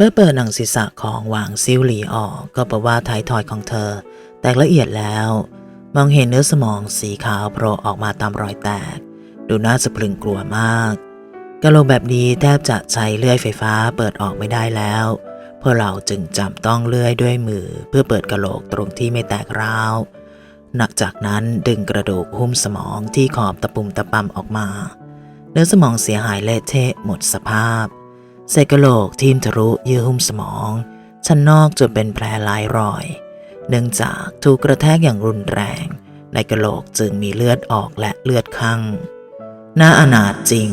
เมื่อเปิดหนังศีรษะของหวางซิวหลีออกก็พบว่าท้ายทอยของเธอ แตกละเอียดแล้ว มองเห็นเนื้อสมองสีขาวโผล่ออกมาตามรอยแตก ดูน่าสะพรึงกลัวมากกะโหลกแบบนี้แทบจะใช้เลื่อยไฟฟ้าเปิดออกไม่ได้แล้วพวกเราจึงจำต้องเลื่อยด้วยมือเพื่อเปิดกะโหลกตรงที่ไม่แตกร้าวหนักจากนั้นดึงกระดูกหุ้มสมองที่ขอบตะปุ่มตะปำออกมา เนื้อสมองเสียหายเละเทะหมดสภาพ เศษกะโหลกทิ่มทะลุเยื่อหุ้มสมอง ชั้นนอกจนเป็นแผลหลายรอย เนื่องจากถูกกระแทกอย่างรุนแรง ในกระโหลกจึงมีเลือดออกและเลือดข้างน่าอนาถจริง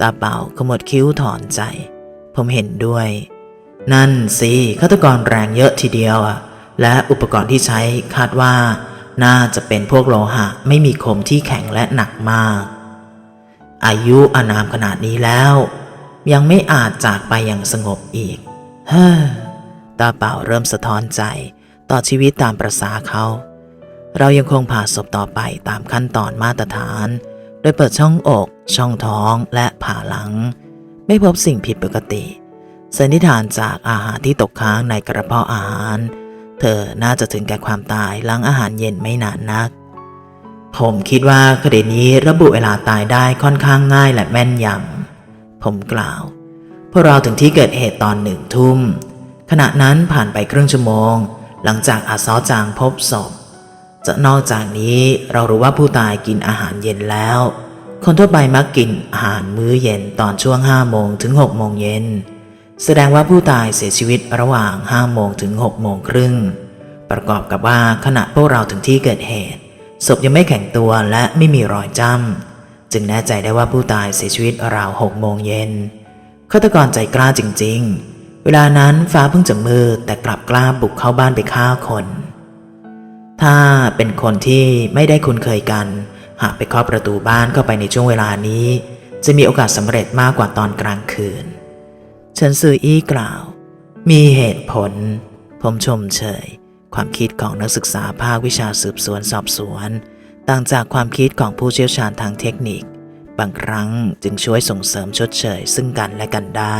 ตาเป่าขมวดคิ้วถอนใจ ผมเห็นด้วย นั่นสิฆาตกรแรงเยอะทีเดียวอะและอุปกรณ์ที่ใช้คาดว่า น่าจะเป็นพวกโลหะไม่มีคมที่แข็งและหนักมาก อายุอานามขนาดนี้แล้ว ยังไม่อาจจากไปอย่างสงบอีกเฮ้อตาเป่าเริ่มสะท้อนใจต่อชีวิตตามประษาเขา เรายังคงผ่าศพต่อไปตามขั้นตอนมาตรฐาน โดยเปิดช่องอก ช่องท้องและผ่าหลัง ไม่พบสิ่งผิดปกติสันนิษฐานจากอาหารที่ตกค้างในกระเพาะอาหาร เธอน่าจะถึงแก่ความตายหลังอาหารเย็นไม่นานนัก ผมคิดว่าคดีนี้ระบุเวลาตายได้ค่อนข้างง่ายและแม่นยำ ผมกล่าว พวกเราถึงที่เกิดเหตุตอนหนึ่งทุ่ม ขณะนั้นผ่านไปครึ่งชั่วโมง หลังจากอาซอจางพบศพจะนอกจากนี้เรารู้ว่าผู้ตายกินอาหารเย็นแล้ว คนทั่วไปมักกินอาหารมื้อเย็นตอนช่วง5โมงถึง6โมงเย็น แสดงว่าผู้ตายเสียชีวิตระหว่าง5โมงถึง6โมงครึ่ง ประกอบกับว่าขณะพวกเราถึงที่เกิดเหตุศพยังไม่แข็งตัวและไม่มีรอยจ้ำ จึงแน่ใจได้ว่าผู้ตายเสียชีวิตราวหกโมงเย็นฆาตกรใจกล้าจริง ๆ เวลานั้นฟ้าเพิ่งจะมืดแต่กลับกล้าบุกเข้าบ้านไปฆ่าคน ถ้าเป็นคนที่ไม่ได้คุ้นเคยกัน หากไปเคาะประตูบ้านเข้าไปในช่วงเวลานี้ จะมีโอกาสสำเร็จมากกว่าตอนกลางคืนเฉินซืออี้กล่าว มีเหตุผล ผมชมเชย ความคิดของนักศึกษาภาควิชาสืบสวนสอบสวน ต่างจากความคิดของผู้เชี่ยวชาญทางเทคนิค บางครั้งจึงช่วยส่งเสริมชดเชยซึ่งกันและกันได้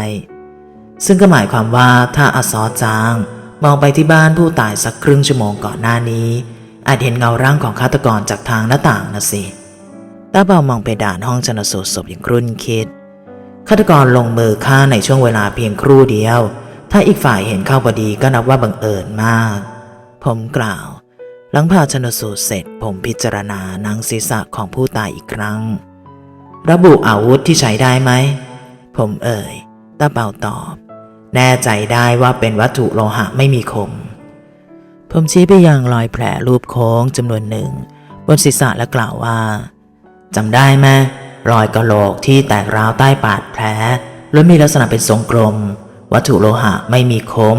ซึ่งก็หมายความว่าถ้าอาซอจาง มองไปที่บ้านผู้ตายสักครึ่งชั่วโมงก่อนหน้านี้ อาจเห็นเงาร่างของฆาตกรจากทางหน้าต่างนะสิตาเบามองไปด่านห้องชนสูตรศพอย่างครุ่นคิดฆาตกรลงมือฆ่าในช่วงเวลาเพียงครู่เดียว ถ้าอีกฝ่ายเห็นเข้าพอดีก็นับว่าบังเอิญมาก ผมกล่าว หลังผ่าชนสูตรเสร็จผมพิจารณาหนังศีรษะของผู้ตายอีกครั้ง ระบุอาวุธที่ใช้ได้ไหม ผมเอ่ยตาเป่าตอบ แน่ใจได้ว่าเป็นวัตถุโลหะไม่มีคม ผมชี้ไปยังรอยแผลรูปโค้งจำนวนหนึ่ง บนศีรษะและกล่าวว่าจำได้ไหมรอยกะโหลกที่แตกร้าวใต้ปาดแผลล้วนมีลักษณะเป็นทรงกลม วัตถุโลหะไม่มีคม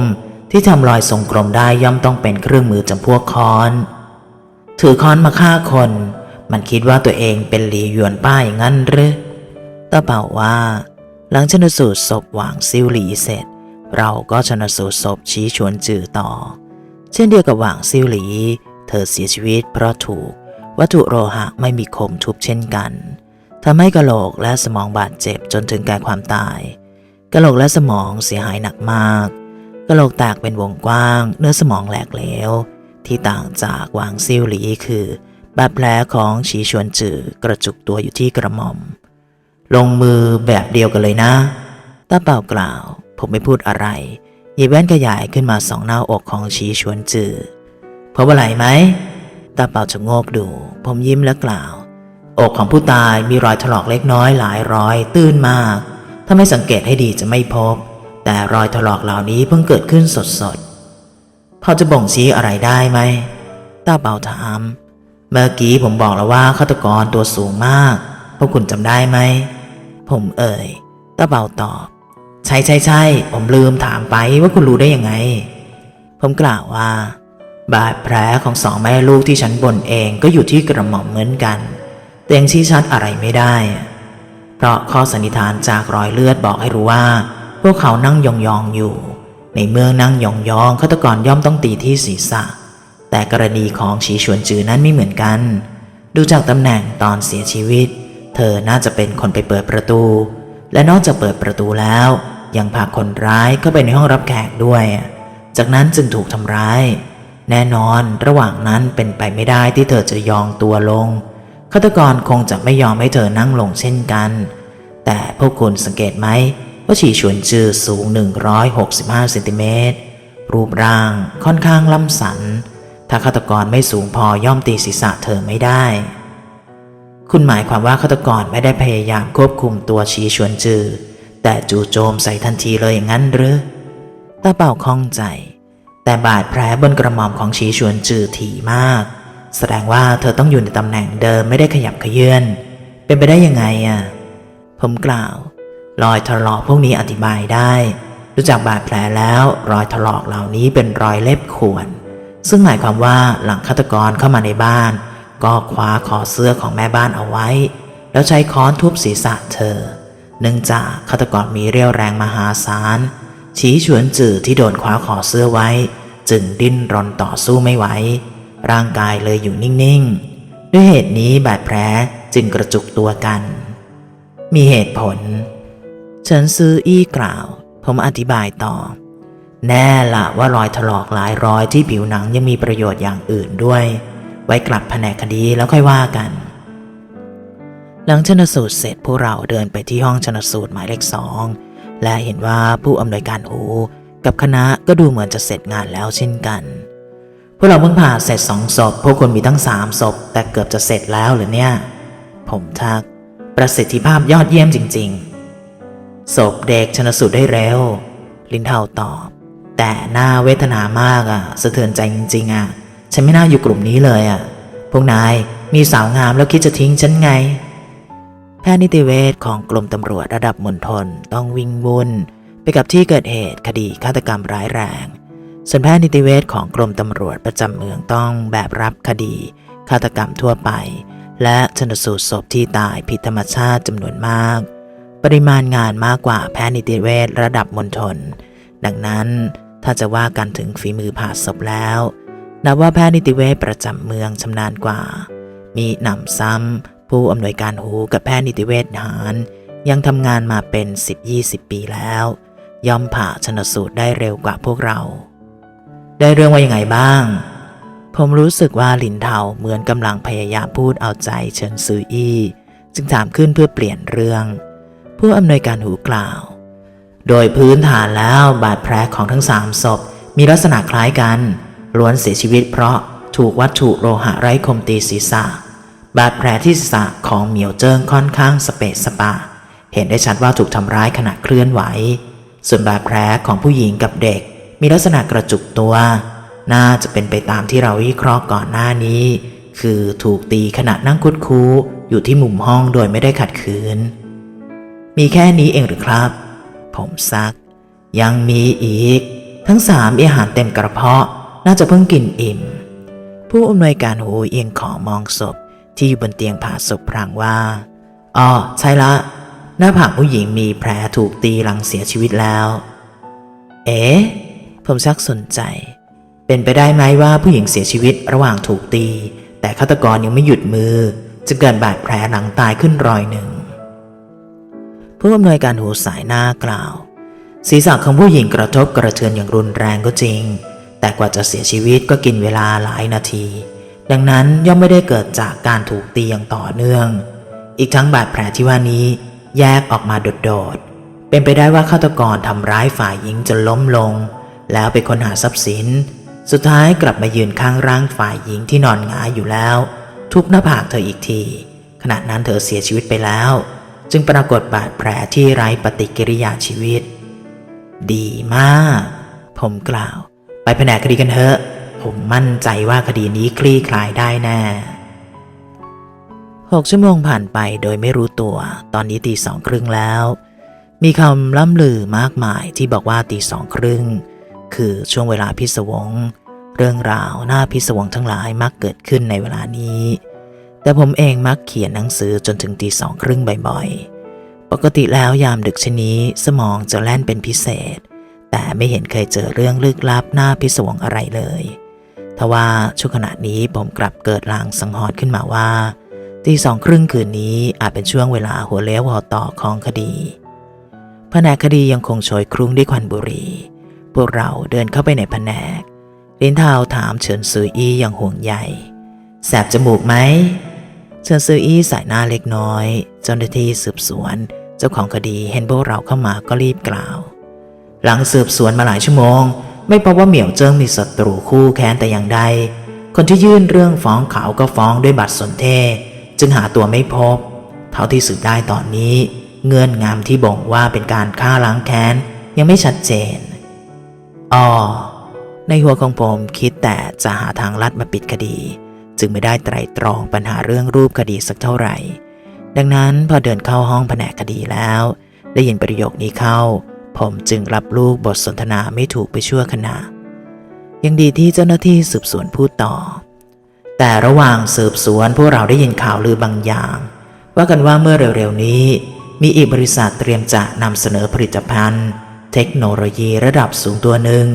ที่ทำรอยทรงกลมได้ย่อมต้องเป็นเครื่องมือจำพวกค้อน ถือค้อนมาฆ่าคน มันคิดว่าตัวเองเป็นหลีหยวนป้าอย่างนั้นหรือตาเป่าว่า หลังชนสูตรศพหวางซิวหลีเสร็จ เราก็ชนสูตรศพชี้ชวนจื่อต่อ เช่นเดียวกับหวางซิวหลี เธอเสียชีวิตเพราะถูก วัตถุโลหะไม่มีคมทุบเช่นกันทำให้กะโหลกและสมองบาดเจ็บจนถึงแก่ความตายกะโหลกและสมองเสียหายหนักมาก กะโหลกแตกเป็นวงกว้าง เนื้อสมองแหลกเหลว ที่ต่างจากวางซิวหลีคือ บาดแผลของฉีชวนจือกระจุกตัวอยู่ที่กระหม่อม ลงมือแบบเดียวกันเลยนะตาเป่ากล่าว ผมไม่พูดอะไรหยิบแว่นขยายขึ้นมาสองหน้าอกของชีชวนจือพบอะไรไหมตาเป่าจะโงกดู ผมยิ้มและกล่าว อกของผู้ตายมีรอยถลอกเล็กน้อยหลายรอย ตื้นมาก ถ้าไม่สังเกตให้ดีจะไม่พบ แต่รอยถลอกเหล่านี้เพิ่งเกิดขึ้นสดๆพอจะบ่งชี้อะไรได้ไหมตาเป่าถามเมื่อกี้ผมบอกแล้วว่าฆาตกรตัวสูงมาก พวกคุณจำได้ไหม ผมเอ่ยตาเป่าตอบ ใช่ใช่ใช่ผมลืมถามไปว่าคุณรู้ได้ยังไง ผมกล่าวว่า บาดแผลของสองแม่ลูกที่ฉันบ่นเองก็อยู่ที่กระหม่อมเหมือนกันแต่ยังชี้ชัดอะไรไม่ได้ เพราะข้อสันนิษฐานจากรอยเลือดบอกให้รู้ว่า พวกเขานั่งยองๆอยู่ ในเมื่อนั่งยองๆฆาตกรย่อมต้องตีที่ศีรษะ แต่กรณีของฉีชวนจือนั้นไม่เหมือนกัน ดูจากตำแหน่งตอนเสียชีวิต เธอน่าจะเป็นคนไปเปิดประตู และนอกจากเปิดประตูแล้ว ยังพาคนร้ายเข้าไปในห้องรับแขกด้วย จากนั้นจึงถูกทำร้าย แน่นอนระหว่างนั้นเป็นไปไม่ได้ที่เธอจะยองตัวลงฆาตกรคงจะไม่ยอมให้เธอนั่งลงเช่นกัน แต่พวกคุณสังเกตไหม ว่าฉีชวนจือสูง 165เซนติเมตร รูปร่างค่อนข้างล่ำสัน ถ้าฆาตกรไม่สูงพอย่อมตีศีรษะเธอไม่ได้ คุณหมายความว่าฆาตกรไม่ได้พยายามควบคุมตัวชีชวนจือ แต่จู่โจมใส่ทันทีเลยอย่างนั้นหรือตาเป่าข้องใจ แต่บาดแผลบนกระหม่อมของชีชวนจือถี่มาก แสดงว่าเธอต้องอยู่ในตำแหน่งเดิมไม่ได้ขยับเขยื้อน เป็นไปได้ยังไงอะ ผมกล่าว รอยถลอกพวกนี้อธิบายได้ดูจากบาดแผลแล้ว รอยถลอกเหล่านี้เป็นรอยเล็บข่วน ซึ่งหมายความว่าหลังฆาตกรเข้ามาในบ้าน ก็คว้าคอเสื้อของแม่บ้านเอาไว้ แล้วใช้ค้อนทุบศีรษะเธอ เนื่องจากฆาตกรมีเรี่ยวแรงมหาศาลชี้ชวนจื่อที่โดนคว้าคอเสื้อไว้ จึงดิ้นรนต่อสู้ไม่ไหวร่างกายเลยอยู่นิ่งๆ ด้วยเหตุนี้บาดแผลจึงกระจุกตัวกัน มีเหตุผล เฉินซื้ออี้กล่าว ผมอธิบายต่อ แน่ละว่ารอยถลอกหลายรอยที่ผิวหนังยังมีประโยชน์อย่างอื่นด้วย ไว้กลับแผนกคดีแล้วค่อยว่ากัน หลังชนสูตรเสร็จพวกเราเดินไปที่ห้องชนสูตรหมายเลขสองและเห็นว่าผู้อำนวยการหูกับคณะก็ดูเหมือนจะเสร็จงานแล้วเช่นกันพวกเราเพิ่งผ่าเสร็จสองศพพวกคนมีตั้งสามศพแต่เกือบจะเสร็จแล้วเหรือเนี่ย ผมทักประสิทธิภาพยอดเยี่ยมจริง ๆ ศพเด็กชนสูตรได้เร็ว ลินเทาตอบ แต่หน่าเวทนามากอะ่ะสะเทือนใจจริงๆอะ่ะฉันไม่น่าอยู่กลุ่มนี้เลยอะ่ะพวกนายมีสาวงามแล้วคิดจะทิ้งฉันไง แพทย์นิติเวชของกรมตำรวจระดับมณฑลต้องวิ่งวุ่นไปกับที่เกิดเหตุคดีฆาตกรรมร้ายแรง ส่วนแพทย์นิติเวชของกรมตำรวจประจำเมืองต้องแบกรับคดีฆาตกรรมทั่วไป และชนสูตรศพที่ตายผิดธรรมชาติจำนวนมาก ปริมาณงานมากกว่าแพทย์นิติเวชระดับมณฑลดังนั้นถ้าจะว่ากันถึงฝีมือผ่าศพแล้วนับว่าแพทย์นิติเวชประจำเมืองชำนาญกว่า มีหนำซ้ำผู้อำนวยการหูกับแพทย์นิติเวชหารยังทำงานมาเป็น 10-20 ปีแล้ว ย่อมผ่าชนสูตรได้เร็วกว่าพวกเรา ได้เรื่องว่ายังไงบ้าง ผมรู้สึกว่าหลินเทาเหมือนกำลังพยายามพูดเอาใจเฉินซืออี้ จึงถามขึ้นเพื่อเปลี่ยนเรื่อง ผู้อำนวยการหูกล่าว โดยพื้นฐานแล้วบาดแผลของทั้งสามศพมีลักษณะคล้ายกันล้วนเสียชีวิตเพราะถูกวัตถุโลหะไร้คมตีศีรษะ บาดแผลที่ศีรษะของเหมียวเจิ้งค่อนข้างสเปะสปะ เห็นได้ชัดว่าถูกทำร้ายขณะเคลื่อนไหว ส่วนบาดแผลของผู้หญิงกับเด็ก มีลักษณะกระจุกตัว น่าจะเป็นไปตามที่เราวิเคราะห์ก่อนหน้านี้ คือถูกตีขณะนั่งคุดคู้อยู่ที่มุมห้องโดยไม่ได้ขัดขืน มีแค่นี้เองหรือครับ ผมซัก ยังมีอีก ทั้งสามอาหารเต็มกระเพาะน่าจะเพิ่งกินอิ่ม ผู้อำนวยการหูเอียงขอมองศพที่อยู่บนเตียงผ่าศพพรางว่าอ๋อใช่ละ หน้าผากผู้หญิงมีแผลถูกตีหลังเสียชีวิตแล้ว เอ๊ะผมชักสนใจ เป็นไปได้ไหมว่าผู้หญิงเสียชีวิตระหว่างถูกตี แต่ฆาตกรยังไม่หยุดมือจะเกิดบาดแผลหลังตายขึ้นรอยหนึ่ง ผู้อำนวยการหูสายหน้ากล่าว ศีรษะของผู้หญิงกระทบกระเทือนอย่างรุนแรงก็จริง แต่กว่าจะเสียชีวิตก็กินเวลาหลายนาที ดังนั้นย่อมไม่ได้เกิดจากการถูกตีอย่างต่อเนื่อง อีกทั้งบาดแผลที่ว่านี้แยกออกมาโดดๆ เป็นไปได้ว่าฆาตกรทำร้ายฝ่ายหญิงจนล้มลง แล้วไปค้นหาทรัพย์สิน สุดท้ายกลับมายืนข้างร่างฝ่ายหญิงที่นอนหงายอยู่แล้ว ทุบหน้าผากเธออีกที ขณะนั้นเธอเสียชีวิตไปแล้ว จึงปรากฏบาดแผลที่ไร้ปฏิกิริยาชีวิต ดีมาก ผมกล่าว ไปแผนกคดีกันเถอะ ผมมั่นใจว่าคดีนี้คลี่คลายได้แน่หกชั่วโมงผ่านไปโดยไม่รู้ตัว ตอนนี้ตีสองครึ่งแล้ว มีคำล่ำลือมากมายที่บอกว่าตีสองครึ่ง คือช่วงเวลาพิศวง เรื่องราวน่าพิศวงทั้งหลายมักเกิดขึ้นในเวลานี้ แต่ผมเองมักเขียนหนังสือจนถึงตีสองครึ่งบ่อยๆ ปกติแล้วยามดึกชนนี้สมองจะแล่นเป็นพิเศษ แต่ไม่เห็นเคยเจอเรื่องลึกลับน่าพิศวงอะไรเลยทว่าช่วงขณะนี้ผมกลับเกิดลางสังหรณ์ขึ้นมาว่าตีสองครึ่งคืนนี้อาจเป็นช่วงเวลาหัวเลี้ยวหัวต่อของคดีแผนกคดียังคงโชยคลุ้งด้วยควันบุหรี่ พวกเราเดินเข้าไปในแผนกลินทาวถามเฉินซืออี้อย่างห่วงใยแสบจมูกไหม เฉินซืออี้สายหน้าเล็กน้อย เจ้าหน้าที่สืบสวน เจ้าของคดีเห็นพวกเราเข้ามาก็รีบกล่าว หลังสืบสวนมาหลายชั่วโมง ไม่พบว่าเหมี่ยวเจิ้งมีศัตรูคู่แค้นแต่อย่างใด คนที่ยื่นเรื่องฟ้องเขาก็ฟ้องด้วยบัตรสนเทศ จึงหาตัวไม่พบ เท่าที่สืบได้ตอนนี้ เงื่อนงำที่บ่งว่าเป็นการฆ่าล้างแค้นยังไม่ชัดเจนอ๋อในหัวของผมคิดแต่จะหาทางลัดมาปิดคดี จึงไม่ได้ไตรตรองปัญหาเรื่องรูปคดีสักเท่าไหร่ ดังนั้นพอเดินเข้าห้องแผนกคดีแล้ว ได้ยินประโยคนี้เข้า ผมจึงรับลูกบทสนทนาไม่ถูกไปชั่วขณะ ยังดีที่เจ้าหน้าที่สืบสวนพูดต่อ แต่ระหว่างสืบสวนพวกเราได้ยินข่าวลือบางอย่าง ว่ากันว่าเมื่อเร็วๆนี้ มีอีกบริษัทเตรียมจะนำเสนอผลิตภัณฑ์ เทคโนโลยีระดับสูงตัวหนึ่ง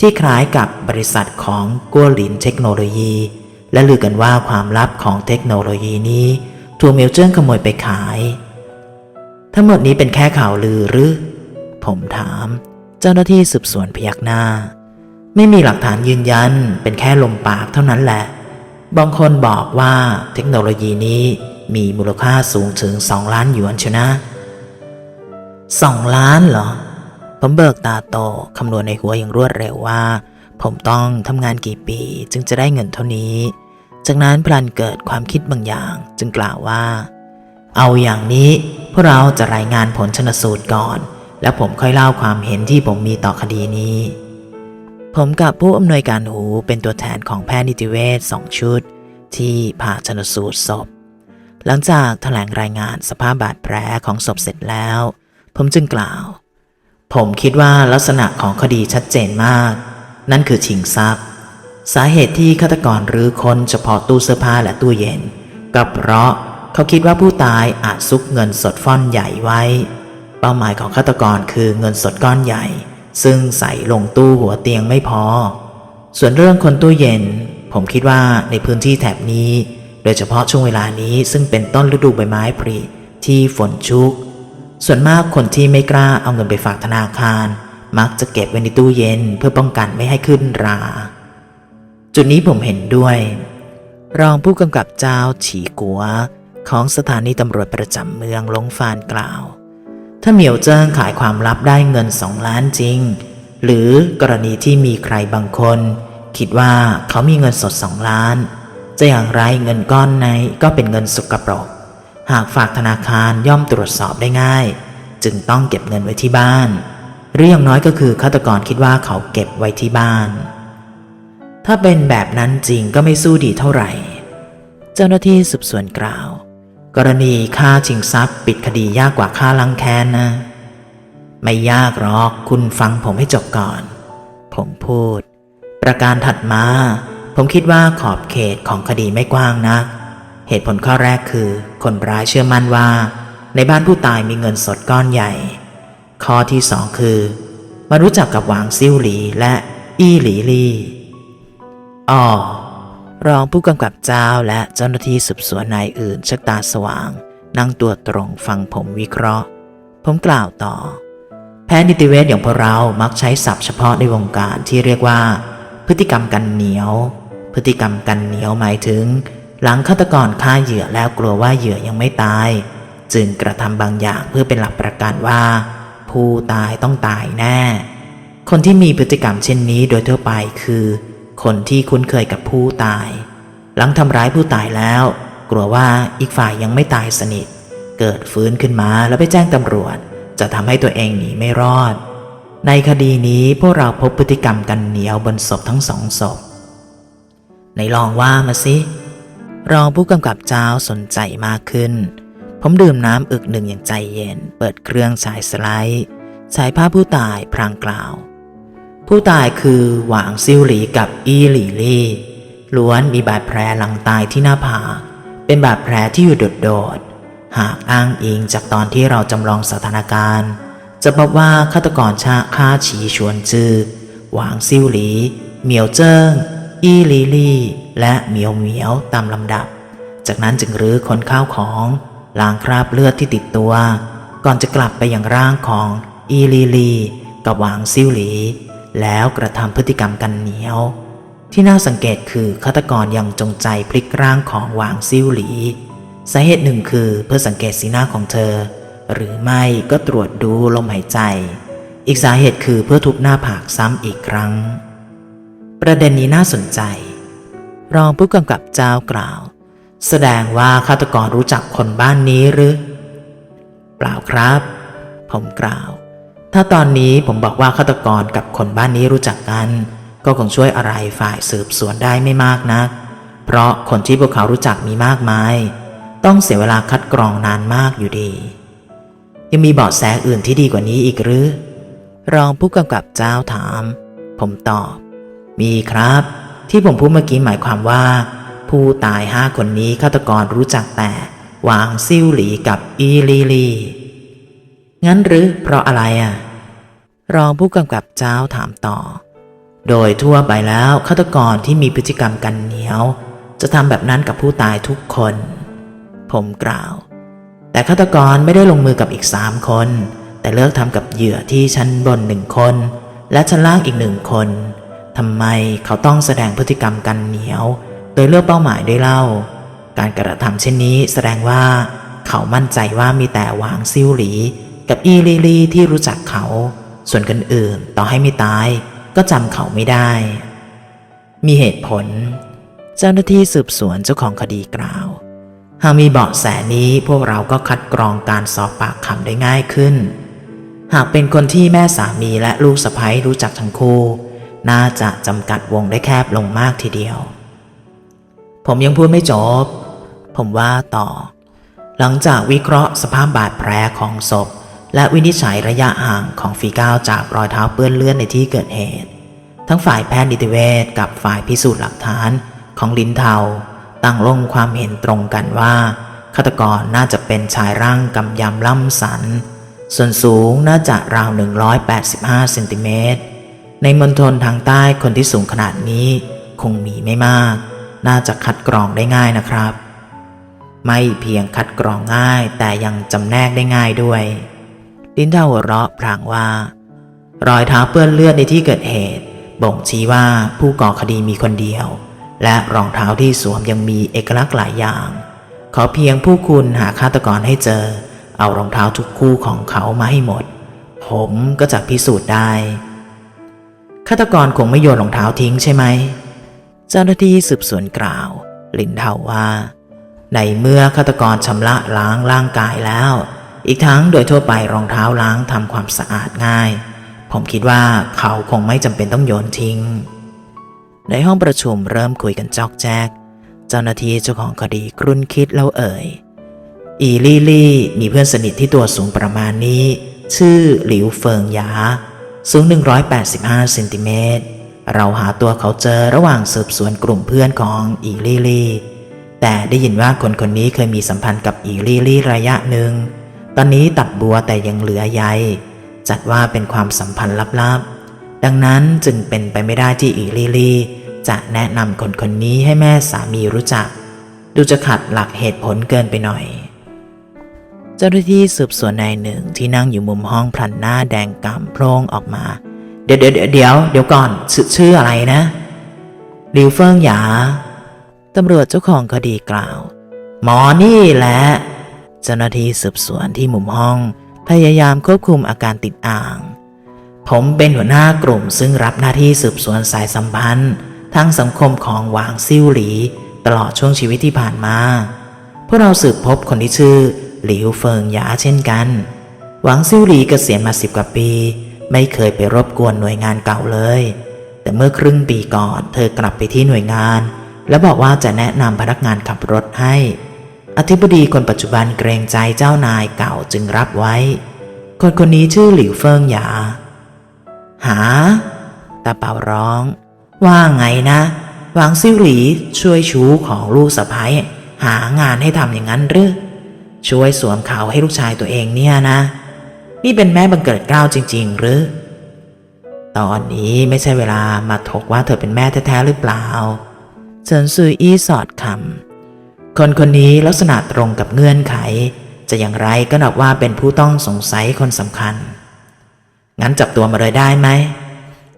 ที่คล้ายกับบริษัทของกัวหลินเทคโนโลยี และลือกันว่าความลับของเทคโนโลยีนี้ถูกเมลเจิ้งขโมยไปขาย ทั้งหมดนี้เป็นแค่ข่าวลือหรือ ผมถาม เจ้าหน้าที่สืบสวนพยักหน้า ไม่มีหลักฐานยืนยัน เป็นแค่ลมปากเท่านั้นแหละ บางคนบอกว่าเทคโนโลยีนี้มีมูลค่าสูงถึง2ล้านหยวนชนะ2ล้านเหรอ ผมเบิกตาโตคำนวณในหัวอย่างรวดเร็วว่า ผมต้องทำงานกี่ปีจึงจะได้เงินเท่านี้ จากนั้นพลันเกิดความคิดบางอย่างจึงกล่าวว่า เอาอย่างนี้พวกเราจะรายงานผลชนสูตรก่อน แล้วผมค่อยเล่าความเห็นที่ผมมีต่อคดีนี้ ผมกับผู้อำนวยการหูเป็นตัวแทนของแพทย์นิติเวชสองชุด ที่ผ่าชนสูตรศพ หลังจากแถลงรายงานสภาพบาดแผลของศพเสร็จแล้ว ผมจึงกล่าว ผมคิดว่าลักษณะของคดีชัดเจนมาก นั่นคือชิงทรัพย์ สาเหตุที่ฆาตกรหรือคนเฉพาะตู้เสื้อผ้าและตู้เย็น ก็เพราะเขาคิดว่าผู้ตายอาจซุกเงินสดฟ่อนใหญ่ไว้ เป้าหมายของฆาตกรคือเงินสดก้อนใหญ่ ซึ่งใส่ลงตู้หัวเตียงไม่พอ ส่วนเรื่องคนตู้เย็น ผมคิดว่าในพื้นที่แถบนี้ โดยเฉพาะช่วงเวลานี้ซึ่งเป็นต้นฤดูใบไม้ผลิที่ฝนชุก ส่วนมากคนที่ไม่กล้าเอาเงินไปฝากธนาคาร มักจะเก็บไว้ในตู้เย็นเพื่อป้องกันไม่ให้ขึ้นรา จุดนี้ผมเห็นด้วย รองผู้กำกับเจ้าฉีกัว ของสถานีตำรวจประจำเมืองลงฟานกล่าว ถ้าเหมียวเจิ้งขายความลับได้เงินสองล้านจริง หรือกรณีที่มีใครบางคน คิดว่าเขามีเงินสดสองล้าน จะอย่างไรเงินก้อนในก็เป็นเงินสกปรก หากฝากธนาคารย่อมตรวจสอบได้ง่าย จึงต้องเก็บเงินไว้ที่บ้าน หรืออย่างน้อยก็คือฆาตกรคิดว่าเขาเก็บไว้ที่บ้าน ถ้าเป็นแบบนั้นจริงก็ไม่สู้ดีเท่าไหร่ เจ้าหน้าที่สืบสวนกล่าว กรณีฆ่าชิงทรัพย์ ปิดคดียากกว่าฆ่าลังแค้นนะ ไม่ยากหรอกคุณฟังผมให้จบก่อน ผมพูด ประการถัดมา ผมคิดว่าขอบเขตของคดีไม่กว้างนัก เหตุผลข้อแรกคือ คนร้ายเชื่อมั่นว่า ในบ้านผู้ตายมีเงินสดก้อนใหญ่ ข้อที่สองคือมารู้จักกับหวางซิ่วหลีและ อี้หลีลี่ อรองผู้กำกับเจ้าและเจ้าหน้าที่สืบสวนนายอื่นชักตาสว่าง นั่งตัวตรงฟังผมวิเคราะห์ ผมกล่าวต่อ แพทย์นิติเวชอย่างพวกเรามักใช้ศัพท์เฉพาะในวงการที่เรียกว่า พฤติกรรมกันเหนียว พฤติกรรมกันเหนียวหมายถึง หลังฆาตกรฆ่าเหยื่อแล้วกลัวว่าเหยื่อยังไม่ตาย จึงกระทำบางอย่างเพื่อเป็นหลักประกันว่า ผู้ตายต้องตายแน่ คนที่มีพฤติกรรมเช่นนี้โดยทั่วไปคือ คนที่คุ้นเคยกับผู้ตาย หลังทำร้ายผู้ตายแล้ว กลัวว่าอีกฝ่ายยังไม่ตายสนิท เกิดฟื้นขึ้นมาแล้วไปแจ้งตำรวจ จะทำให้ตัวเองหนีไม่รอด ในคดีนี้พวกเราพบพฤติกรรมกันเหนียวบนศพทั้งสองศพไหนลองว่ามาสิรองผู้กำกับเจ้าสนใจมากขึ้น ผมดื่มน้ำอึกหนึ่งอย่างใจเย็น เปิดเครื่องฉายสไลด์ฉายภาพผู้ตายพรางกล่าว ผู้ตายคือหวางซิ่วหลีกับอี้หลี่ลี่ล้วนมีบาดแผลหลังตายที่หน้าผากเป็นบาดแผลที่อยู่โดดๆ หากอ้างอิงจากตอนที่เราจำลองสถานการณ์ จะพบว่าฆาตกรชาฆ่าฉีชวนจือหวางซิ่วหลี เหมียวเจิ้ง อี้ลีลี่ และเหมียวเหมียวตามลำดับ จากนั้นจึงรื้อคนข้าวของล้างคราบเลือดที่ติดตัว ก่อนจะกลับไปยังร่างของอีลีลี กับหวางซิ่วหลี แล้วกระทำพฤติกรรมกันเหนียว ที่น่าสังเกตคือฆาตกรยังจงใจพลิกร่างของหวางซิ่วหลีสาเหตุหนึ่งคือเพื่อสังเกตสีหน้าของเธอ หรือไม่ก็ตรวจดูลมหายใจ อีกสาเหตุคือเพื่อทุบหน้าผากซ้ำอีกครั้ง ประเด็นนี้น่าสนใจ รองผู้กำกับเจ้ากล่าว แสดงว่าฆาตกรรู้จักคนบ้านนี้หรือ เปล่าครับ ผมกล่าว ถ้าตอนนี้ผมบอกว่าฆาตกรกับคนบ้านนี้รู้จักกัน ก็คงช่วยอะไรฝ่ายสืบสวนได้ไม่มากนัก เพราะคนที่พวกเขารู้จักมีมากมาย ต้องเสียเวลาคัดกรองนานมากอยู่ดี ยังมีเบาะแสอื่นที่ดีกว่านี้อีกหรือ รองผู้กำกับเจ้าถาม ผมตอบ มีครับ ที่ผมพูดเมื่อกี้หมายความว่า ผู้ตายห้าคนนี้ฆาตกรรู้จักแต่หวางซิ่วหลีกับอีลีลี งั้นหรือเพราะอะไรอะ รองผู้กำกับเจ้าถามต่อ โดยทั่วไปแล้วฆาตกรที่มีพฤติกรรมกันเหนียว จะทำแบบนั้นกับผู้ตายทุกคน ผมกล่าว แต่ฆาตกรไม่ได้ลงมือกับอีกสามคน แต่เลือกทำกับเหยื่อที่ชั้นบนหนึ่งคน และชั้นล่างอีกหนึ่งคนทำไมเขาต้องแสดงพฤติกรรมกันเหนียว โดยเลือกเป้าหมายด้วยเล่า การกระทำเช่นนี้แสดงว่า เขามั่นใจว่ามีแต่หวางซิ่วหลี กับอีลีลีที่รู้จักเขา ส่วนคนอื่นต่อให้ไม่ตาย ก็จำเขาไม่ได้ มีเหตุผล เจ้าหน้าที่สืบสวนเจ้าของคดีกล่าว หากมีเบาะแสนี้พวกเราก็คัดกรองการสอบปากคำได้ง่ายขึ้น หากเป็นคนที่แม่สามีและลูกสะใภ้รู้จักทั้งคู่ น่าจะจำกัดวงได้แคบลงมากทีเดียว ผมยังพูดไม่จบ ผมว่าต่อ หลังจากวิเคราะห์สภาพบาดแผลของศพ และวินิจฉัยระยะห่างของฝีก้าวจากรอยเท้าเปื้อนเลือดในที่เกิดเหตุ ทั้งฝ่ายแพทย์นิติเวชกับฝ่ายพิสูจน์หลักฐานของลินเทาตั้งลงความเห็นตรงกันว่าฆาตกรน่าจะเป็นชายร่างกำยำล่ำสัน ส่วนสูงน่าจะราว 185เซนติเมตร ในมณฑลทางใต้คนที่สูงขนาดนี้คงมีไม่มาก น่าจะคัดกรองได้ง่ายนะครับ ไม่เพียงคัดกรองง่ายแต่ยังจำแนกได้ง่ายด้วย ลินเทาหัวเราะพลางว่า รอยเท้าเปื้อนเลือดในที่เกิดเหตุ บ่งชี้ว่าผู้ก่อคดีมีคนเดียว และรองเท้าที่สวมยังมีเอกลักษณ์หลายอย่าง ขอเพียงผู้คุณหาฆาตกรให้เจอ เอารองเท้าทุกคู่ของเขามาให้หมด ผมก็จะพิสูจน์ได้ฆาตกรคงไม่โยนรองเท้าทิ้งใช่ไหม เจ้าหน้าที่สืบสวนกล่าว ลินเทาว่า ในเมื่อฆาตกรชำระล้างร่างกายแล้ว อีกทั้งโดยทั่วไปรองเท้าล้างทำความสะอาดง่าย ผมคิดว่าเขาคงไม่จำเป็นต้องโยนทิ้ง ในห้องประชุมเริ่มคุยกันจอกแจ๊กเจ้าหน้าที่เจ้าของคดีครุ่นคิดแล้วเอ่ย อีลี่ลี่มีเพื่อนสนิทที่ตัวสูงประมาณนี้ ชื่อหลิวเฟิงหยา สูง 185เซนติเมตรเราหาตัวเขาเจอระหว่างสืบสวนกลุ่มเพื่อนของอีลี่ลี่แต่ได้ยินว่าคนคนนี้เคยมีสัมพันธ์กับอีลี่ลี่ระยะหนึ่ง ตอนนี้ตัดบัวแต่ยังเหลือใยจัดว่าเป็นความสัมพันธ์ลับๆ ดังนั้นจึงเป็นไปไม่ได้ที่อีลีลีจะแนะนำคนคนนี้ให้แม่สามีรู้จัก ดูจะขัดหลักเหตุผลเกินไปหน่อย เจ้าหน้าที่สืบสวนนายหนึ่งที่นั่งอยู่มุมห้องพลันหน้าแดงกำโพลงออกมา เดี๋ยวเดี๋ยวเดี๋ยวเดี๋ยวก่อนชอชื่ออะไรนะลิวเฟิงหยาตำรวจเจ้าของคดีกล่าว หมอนี่แหละ เจ้าหน้าที่สืบสวนที่มุมห้อง พยายามควบคุมอาการติดอ่าง ผมเป็นหัวหน้ากลุ่มซึ่งรับหน้าที่สืบสวนสายสัมพันธ์ทางสังคมของหวางซิ่วหลี ตลอดช่วงชีวิตที่ผ่านมา พวกเราสืบพบคนที่ชื่อ หลิวเฟิงหยาเช่นกัน หวังซิ่วหลีเกษียณมาสิบกว่าปี ไม่เคยไปรบกวนหน่วยงานเก่าเลย แต่เมื่อครึ่งปีก่อน เธอกลับไปที่หน่วยงาน แล้วบอกว่าจะแนะนำพนักงานขับรถให้ อธิบดีคนปัจจุบันเกรงใจเจ้านายเก่าจึงรับไว้ คนคนนี้ชื่อหลิวเฟิงหยา หาตาเป่าร้อง ว่าไงนะ หวังซิวหลีช่วยชูของลูกสะพ้ยหางานให้ทำอย่างนั้นหรือ ช่วยสวมเขาให้ลูกชายตัวเองเนี่ยนะ นี่เป็นแม่บังเกิดเกล้าจริง ๆ หรือ ตอนนี้ไม่ใช่เวลามาถกว่าเธอเป็นแม่แท้ๆหรือเปล่าเฉินซืออี้สอดคำ คนคนนี้ลักษณะตรงกับเงื่อนไข จะอย่างไรก็นับว่าเป็นผู้ต้องสงสัยคนสำคัญ งั้นจับตัวมาเลยได้ไหม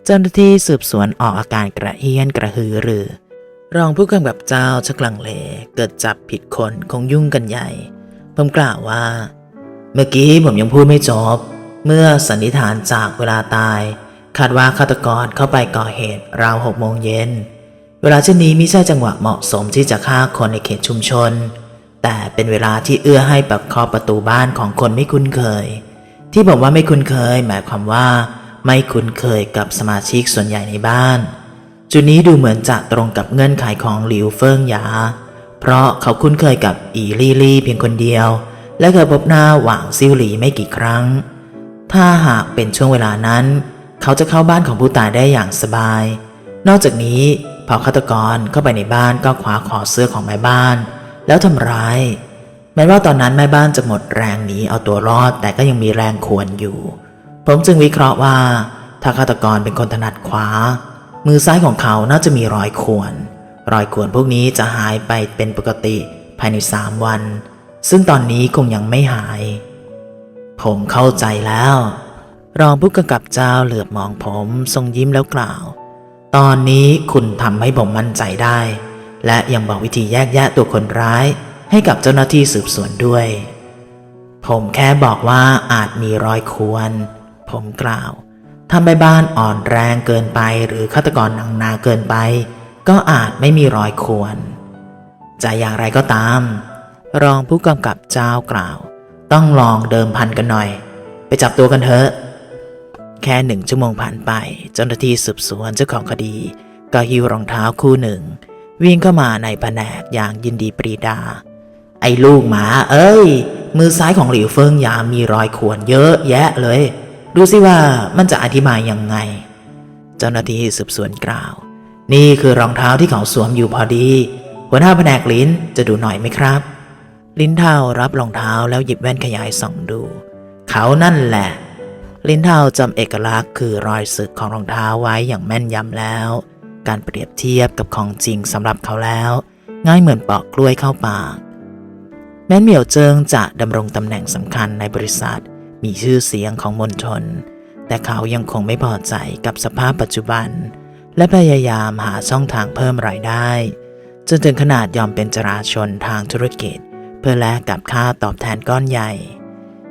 เจ้าหน้าที่สืบสวนออกอาการกระเฮียนกระหือรือ รองผู้กำกับเจ้าชักลังเล เกิดจับผิดคนคงยุ่งกันใหญ่ ผมกล่าวว่า เมื่อกี้ผมยังพูดไม่จบ เมื่อสันนิษฐานจากเวลาตาย คาดว่าฆาตกรเข้าไปก่อเหตุราวหกโมงเย็น เวลาเช่นนี้ม่ใช่จังหวะเหมาะสมที่จะฆ่าคนในเขตชุมชน แต่เป็นเวลาที่เอื้อให้ปักเคาะประตูบ้านของคนไม่คุ้นเคย ที่บอกว่าไม่คุ้นเคย หมายความว่า ไม่คุ้นเคยกับสมาชิกส่วนใหญ่ในบ้าน จุดนี้ดูเหมือนจะตรงกับเงื่อนไขของหลิวเฟิงหยา เพราะเขาคุ้นเคยกับอีลี่ลี่เพียงคนเดียว และเคยพบหน้าหว่างซิวหลีไม่กี่ครั้ง ถ้าหากเป็นช่วงเวลานั้น เขาจะเข้าบ้านของผู้ตายได้อย่างสบาย นอกจากนี้พอฆาตกรเข้าไปในบ้านก็คว้าคอเสื้อของแม่บ้าน แล้วทำร้าย แม้ว่าตอนนั้นแม่บ้านจะหมดแรงหนีเอาตัวรอดแต่ก็ยังมีแรงขวนอยู่ ผมจึงวิเคราะห์ว่าถ้าฆาตกรเป็นคนถนัดขวา มือซ้ายของเขาน่าจะมีรอยข่วน รอยข่วนพวกนี้จะหายไปเป็นปกติภายในสามวัน ซึ่งตอนนี้คงยังไม่หาย ผมเข้าใจแล้ว รองผู้กำกับเจ้าเหลือบมองผมทรงยิ้มแล้วกล่าว ตอนนี้คุณทำให้ผมมั่นใจได้ และยังบอกวิธีแยกแยะตัวคนร้ายให้กับเจ้าหน้าที่สืบสวนด้วย ผมแค่บอกว่าอาจมีรอยควร ผมกล่าวถ้าแม่บ้านอ่อนแรงเกินไปหรือฆาตกรหนังนาเกินไป ก็อาจไม่มีรอยควร จะอย่างไรก็ตาม รองผู้กำกับเจ้ากล่าว ต้องลองเดิมพันกันหน่อย ไปจับตัวกันเถอะ แค่หนึ่งชั่วโมงผ่านไป เจ้าหน้าที่สืบสวนเจ้าของคดี ก็หิ้วรองเท้าคู่หนึ่ง วิ่งเข้ามาในแผนกอย่างยินดีปรีดา ไอ้ลูกหมา เอ้ย มือซ้ายของหลิวเฟิงยามีรอยข่วนเยอะแยะเลย ดูสิว่ามันจะอธิบายยังไง เจ้าหน้าที่สืบสวนกล่าว นี่คือรองเท้าที่เขาสวมอยู่พอดี หัวหน้าแผนกลิ้นจะดูหน่อยไหมครับ ลิ้นเทารับรองเท้าแล้วหยิบแว่นขยายส่องดู เขานั่นแหละ ลิ้นเทาจำเอกลักษณ์คือรอยสึกของรองเท้าไว้อย่างแม่นยำแล้ว การเปรียบเทียบกับของจริงสำหรับเขาแล้ว ง่ายเหมือนปอกกล้วยเข้าปาก แม้นเหมียวเจิงจะดำรงตำแหน่งสำคัญในบริษัท มีชื่อเสียงของมณฑลแต่เขายังคงไม่พอใจกับสภาพปัจจุบัน และพยายามหาช่องทางเพิ่มรายได้ จนถึงขนาดยอมเป็นจราชนทางธุรกิจ เพื่อแลกกับค่าตอบแทนก้อนใหญ่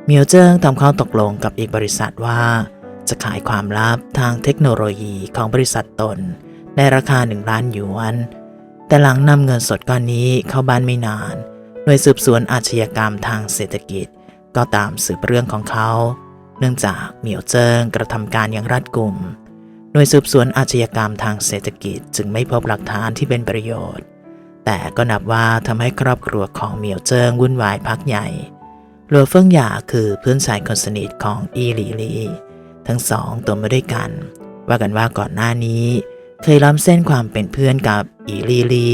เหมียวเจิ้งทำข้อตกลงกับอีกบริษัทว่า จะขายความลับทางเทคโนโลยีของบริษัทตน ในราคาหนึ่งล้านหยวน แต่หลังนำเงินสดก้อนนี้เข้าบ้านไม่นาน หน่วยสืบสวนอาชญากรรมทางเศรษฐกิจ ก็ตามสืบเรื่องของเขา เนื่องจากเหมียวเจิ้งกระทำการอย่างรัดกุม หน่วยสืบสวนอาชญากรรมทางเศรษฐกิจจึงไม่พบหลักฐานที่เป็นประโยชน์ แต่ก็นับว่าทำให้ครอบครัวของเหมียวเจิ้งวุ่นวายพักใหญ่ หลัวเฟิงหยาคือเพื่อนชายคนสนิทของอีหลีลี ทั้งสองตัวมาด้วยกัน ว่ากันว่าก่อนหน้านี้ เคยล้ำเส้นความเป็นเพื่อนกับอีลีลี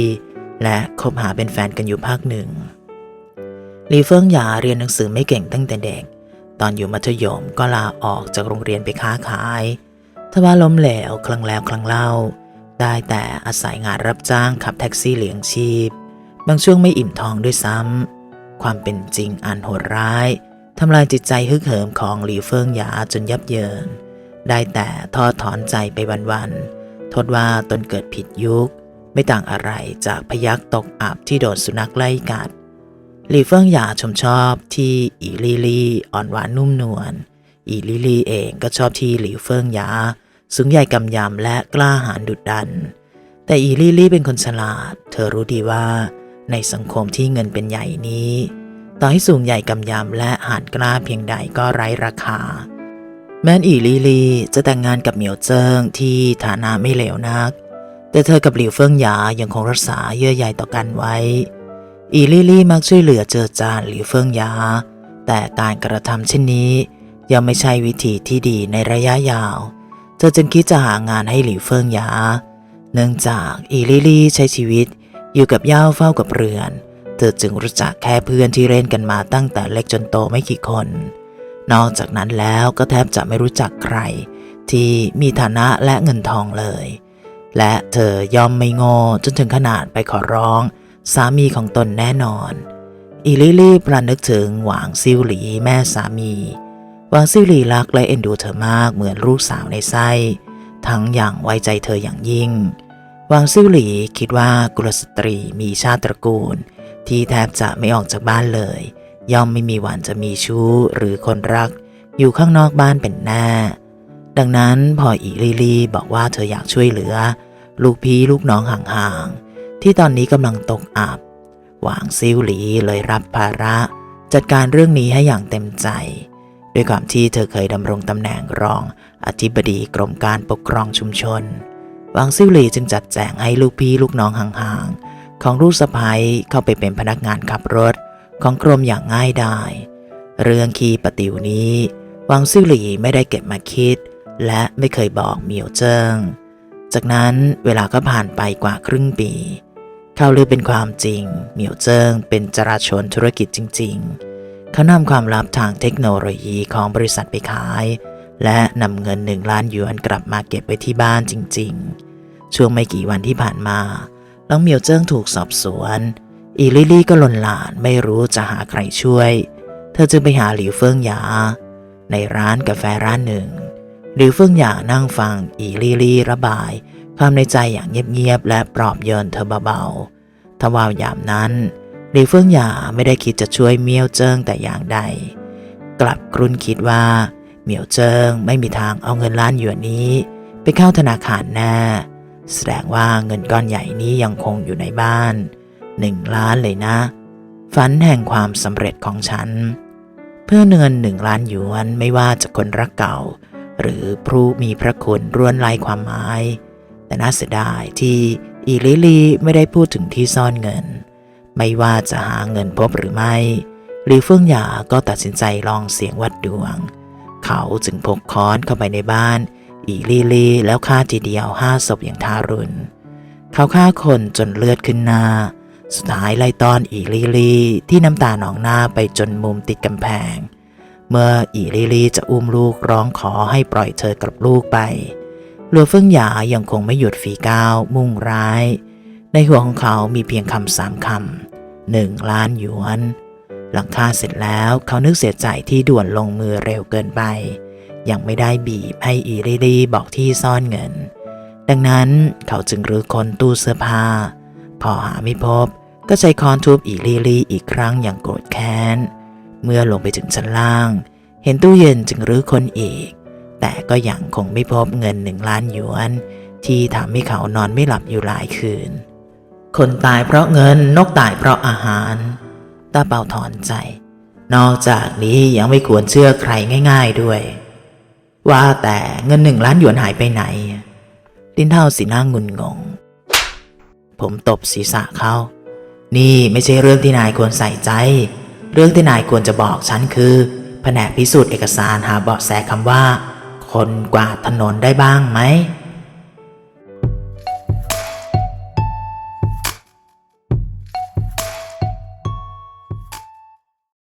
และคบหาเป็นแฟนกันอยู่ภาคหนึ่งหลีเฟิงหยาเรียนหนังสือไม่เก่งตั้งแต่เด็ก ตอนอยู่มัธยมก็ลาออกจากโรงเรียนไปค้าขายทว่าล้มเหลวครั้งแล้วครั้งเล่า ได้แต่อาศัยงานรับจ้างขับแท็กซี่เลี้ยงชีพ บางช่วงไม่อิ่มท้องด้วยซ้ำ ความเป็นจริงอันโหดร้ายทำลายจิตใจฮึกเหิมของหลีเฟิงหยาจนยับเยิน ได้แต่ทอดถอนใจไปวันๆ โทษว่าตนเกิดผิดยุค ไม่ต่างอะไรจากพยักตกอับที่โดนสุนัขไล่กัด หลีเฟิงหยาชมชอบที่อีลี่ลี่อ่อนหวานนุ่มนวล อีลี่ลี่เองก็ชอบที่หลีเฟิงหยาสูงใหญ่กำยำและกล้าหาญดุดดัน แต่อีลี่ลี่เป็นคนฉลาด เธอรู้ดีว่า ในสังคมที่เงินเป็นใหญ่นี้ ต่อให้สูงใหญ่กำยำและหาญกล้าเพียงใดก็ไร้ราคา แม้นอีลีลี่จะแต่งงานกับเหมียวเจิ้งที่ฐานะไม่เลวนัก แต่เธอกับหลิวเฟิงหยายังคงรักษาเยื่อใยต่อกันไว้ อีลีลี่มักช่วยเหลือเจอจานหลิวเฟิงหยา แต่การกระทำเช่นนี้ ยังไม่ใช่วิธีที่ดีในระยะยาว เธอจึงคิดจะหางานให้หลิวเฟิงหยาเนื่องจากอีลีลี่ใช้ชีวิต อยู่กับย่าเฝ้ากับเรือน เธอจึงรู้จักแค่เพื่อนที่เล่นกันมาตั้งแต่เล็กจนโตไม่กี่คน นอกจากนั้นแล้วก็แทบจะไม่รู้จักใคร ที่มีฐานะและเงินทองเลย และเธอย่อมไม่โง่จนถึงขนาดไปขอร้อง สามีของตนแน่นอน อีลิลี่ประนึกถึงหวางซิวหลีแม่สามี หวางซิวหลีรักและเอ็นดูเธอมากเหมือนลูกสาวในไส้ ทั้งอย่างไว้ใจเธออย่างยิ่ง วางซิวหลีคิดว่ากุลสตรีมีชาติตระกูล ที่แทบจะไม่ออกจากบ้านเลย ย่อมไม่มีวันจะมีชู้หรือคนรัก อยู่ข้างนอกบ้านเป็นแน่ดังนั้นพออีลิลีบอกว่าเธออยากช่วยเหลือ ลูกพี่ลูกน้องห่างๆ ที่ตอนนี้กำลังตกอับ หวางซิวหลีเลยรับภาระ จัดการเรื่องนี้ให้อย่างเต็มใจ ด้วยความที่เธอเคยดำรงตำแหน่งรองอธิบดีกรมการปกครองชุมชน วางซิวหลีจึงจัดแจงให้ลูกพี่ลูกน้องห่างๆ ของลูกสะพ้ยเข้าไปเป็นพนักงานขับรถของกรมอย่างง่ายดายเรื่องคีปติวนี้วางซิวหลีไม่ได้เก็บมาคิด และไม่เคยบอกเมียวเจิ้งจากนั้นเวลาก็ผ่านไปกว่าครึ่งปีข่าวลือเป็นความจริง เหมียวเจิ้งเป็นจราชนธุรกิจจริง ๆ เขานำความลับทางเทคโนโลยีของบริษัทไปขาย และนำเงินหนึ่งล้านหยวนกลับมาเก็บไว้ที่บ้านจริง ๆ ช่วงไม่กี่วันที่ผ่านมาหลังเหมียวเจิ้งถูกสอบสวน อีลิลี่ก็หลนหลานไม่รู้จะหาใครช่วย เธอจึงไปหาหลิวเฟิงหยา ในร้านกาแฟร้านหนึ่ง หลิวเฟิงหยานั่งฟังอีลิลี่ระบาย ความในใจอย่างเงียบๆและปลอบโยนเธอเบาๆทว่ายามนั้นหลิวเฟิงหยาไม่ได้คิดจะช่วยเมียวเจิ้งแต่อย่างใด กลับกรุนคิดว่าเหมียวเจิ้งไม่มีทางเอาเงินล้านหยวนนี้ ไปเข้าธนาคารแน่ แสดงว่าเงินก้อนใหญ่นี้ยังคงอยู่ในบ้านหนึ่งล้านเลยนะ ฝันแห่งความสำเร็จของฉัน เพื่อเงินหนึ่งล้านหยวนไม่ว่าจะคนรักเก่า หรือผู้มีพระคุณร่วนไร้ความหมาย แต่น่าเสียดายที่อีลิลีไม่ได้พูดถึงที่ซ่อนเงิน ไม่ว่าจะหาเงินพบหรือไม่หลีเฟิงหยาก็ตัดสินใจลองเสียงวัดดวง เขาจึงพกค้อนเข้าไปในบ้าน อีลิลีแล้วฆ่าทีเดียวห้าศพอย่างทารุณ เขาฆ่าคนจนเลือดขึ้นหน้า สุดท้ายไล่ต้อนอีลิลีที่น้ำตาหนองหน้าไปจนมุมติดกำแพง เมื่ออีลิลีจะอุ้มลูกร้องขอให้ปล่อยเธอกับลูกไปหลัวเฟิงหยายังคงไม่หยุดฝีก้าวมุ่งร้าย ในหัวของเขามีเพียงคำสามคำหนึ่งล้านหยวน หลังฆ่าเสร็จแล้วเขานึกเสียใจที่ด่วนลงมือเร็วเกินไป ยังไม่ได้บีบให้อีลิลีบอกที่ซ่อนเงิน ดังนั้นเขาจึงรื้อคนตู้เสื้อผ้า พอหาไม่พบก็ใช้ค้อนทุบอีลิลีอีกครั้งอย่างโกรธแค้น เมื่อลงไปถึงชั้นล่าง เห็นตู้เย็นจึงรื้อคนอีก แต่ก็ยังคงไม่พบเงินหนึ่งล้านหยวน ที่ทำให้เขานอนไม่หลับอยู่หลายคืน คนตายเพราะเงินนกตายเพราะอาหารตาเป่าถอนใจนอกจากนี้ยังไม่ควรเชื่อใครง่าย ๆด้วย ว่าแต่เงินหนึ่งล้านหยวนหายไปไหนลินเท่าสีหน้างุนงง ผมตบศีรษะเขา นี่ไม่ใช่เรื่องที่นายควรใส่ใจ เรื่องที่นายควรจะบอกฉันคือ แผนกพิสูจน์เอกสารหาเบาะแสคำว่า คนกวาดถนนได้บ้างไหม